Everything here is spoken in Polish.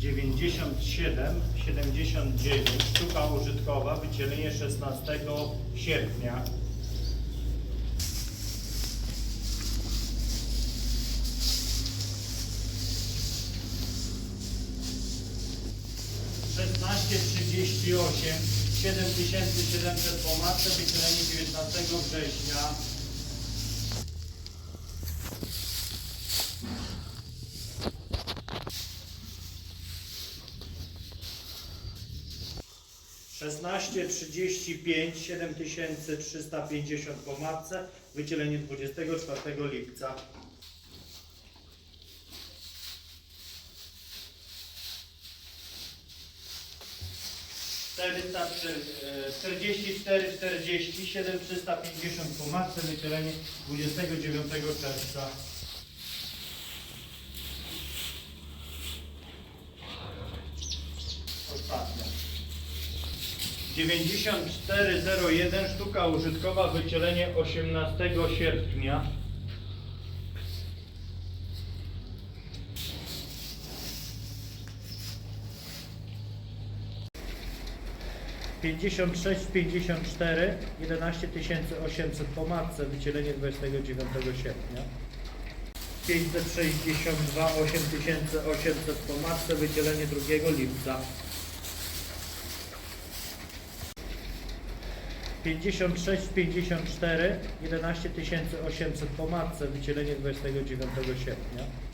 97, 79, sztuka użytkowa, wycielenie 16 sierpnia. Trzydzieści osiem, siedem tysięcy siedemset wycielenie 19 września. Szesnaście trzydzieści pięć, siedem tysięcy trzysta pięćdziesiąt po matce, wycielenie 24 lipca. 44, 40, 7350 po matce, wycielenie 29 czerwca. Ostatnia. 9401 sztuka użytkowa, wycielenie 18 sierpnia. Pięćdziesiąt sześć, pięćdziesiąt cztery, jedenaście tysięcy osiemset po matce, wycielenie 29 sierpnia. 562, 8800 po matce, wycielenie 2 lipca. 56, 54, 11 800 po matce, wycielenie 29 sierpnia.